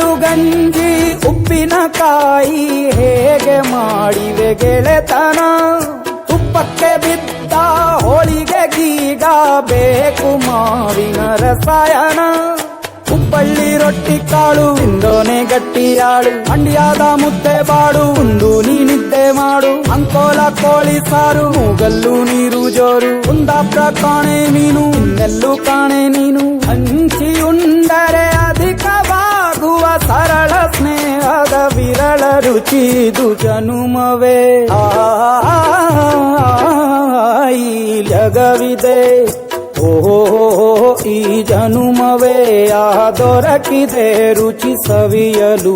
ಕುಚ್ಚಳು ಗಂಜಿ ಉಪ್ಪಿನಕಾಯಿ ಹೇಗೆ ಮಾಡಿವೆ ಗೆಳೆತನ? ತುಪ್ಪಕ್ಕೆ ಬಿದ್ದ ಹೋಳಿಗೆ ಗೀಗ ಬೇಕು ಮಾವಿನ ರಸಾಯನ. ಹುಬ್ಬಳ್ಳಿ ರೊಟ್ಟಿ ಕಾಳು ಇಂದೋನೆ ಗಟ್ಟಿಯಾಳು. ಮಂಡ್ಯದ ಮುದ್ದೆ ಬಾಡು ಒಂದು ನೀ ನಿದ್ದೆ ಮಾಡು. ಅಂಕೋಲ ಕೋಳಿ ಸಾರು, ಮೂಗಲ್ಲು ನೀರು ಜೋರು. ಕುಂದಾಪುರ ಕಾಣೆ ನೀನು ಇನ್ನೆಲ್ಲೂ ಕಾಣೆ ನೀನು. ಹಂಚಿ ವಿರಳ ರುಚಿದು ಜನುಮವೇ ಆ ಈ ಜಗವಿದೆ ಓಹೋ ಈ ಜನುಮವೇ ಆ ದೊರಕಿದೆ ರುಚಿ ಸವಿಯಲು